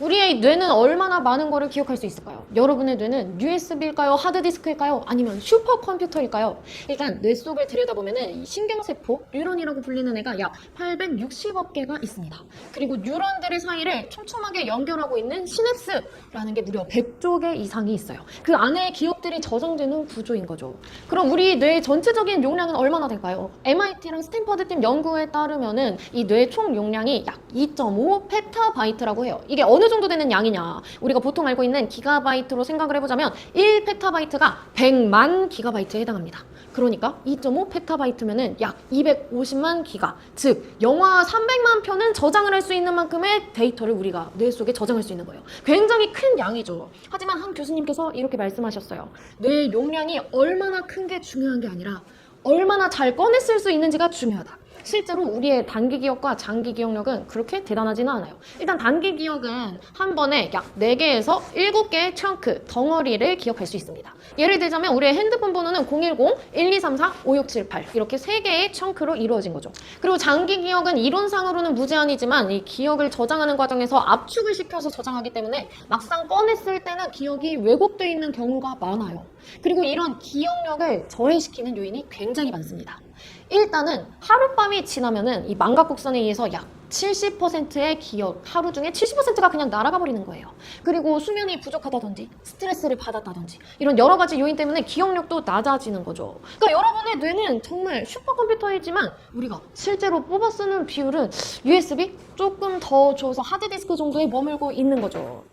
우리의 뇌는 얼마나 많은 거를 기억할 수 있을까요? 여러분의 뇌는 USB일까요? 하드디스크일까요? 아니면 슈퍼컴퓨터일까요? 일단 뇌 속을 들여다보면은 이 신경세포, 뉴런이라고 불리는 애가 약 860억 개가 있습니다. 그리고 뉴런들의 사이를 촘촘하게 연결하고 있는 시냅스라는 게 무려 100조 개 이상이 있어요. 그 안에 기억들이 저장되는 구조인 거죠. 그럼 우리 뇌의 전체적인 용량은 얼마나 될까요? MIT랑 스탠퍼드 팀 연구에 따르면 은 이 뇌 총 용량이 약 2.5 페타바이트라고 해요. 이게 어느 정도 되는 양이냐? 우리가 보통 알고 있는 기가바이트로 생각을 해보자면 1 페타바이트가 100만 기가바이트에 해당합니다. 그러니까 2.5 페타바이트면은 약 250만 기가, 즉 영화 300만 편은 저장을 할 수 있는 만큼의 데이터를 우리가 뇌 속에 저장할 수 있는 거예요. 굉장히 큰 양이죠. 하지만 한 교수님께서 이렇게 말씀하셨어요. 뇌 용량이 얼마나 큰 게 중요한 게 아니라 얼마나 잘 꺼냈을 수 있는지가 중요하다. 실제로 우리의 단기 기억과 장기 기억력은 그렇게 대단하지는 않아요. 일단 단기 기억은 한 번에 약 4개에서 7개의 청크, 덩어리를 기억할 수 있습니다. 예를 들자면 우리의 핸드폰 번호는 010-1234-5678 이렇게 3개의 청크로 이루어진 거죠. 그리고 장기 기억은 이론상으로는 무제한이지만 이 기억을 저장하는 과정에서 압축을 시켜서 저장하기 때문에 막상 꺼냈을 때는 기억이 왜곡되어 있는 경우가 많아요. 그리고 이런 기억력을 저해시키는 요인이 굉장히 많습니다. 일단은 하룻밤 이 지나면은 이 망각 곡선에 의해서 약 70%의 기억, 하루 중에 70%가 그냥 날아가 버리는 거예요. 그리고 수면이 부족하다든지, 스트레스를 받았다든지, 이런 여러 가지 요인 때문에 기억력도 낮아지는 거죠. 그러니까 여러분의 뇌는 정말 슈퍼컴퓨터이지만 우리가 실제로 뽑아 쓰는 비율은 USB 조금 더 줘서 하드디스크 정도에 머물고 있는 거죠.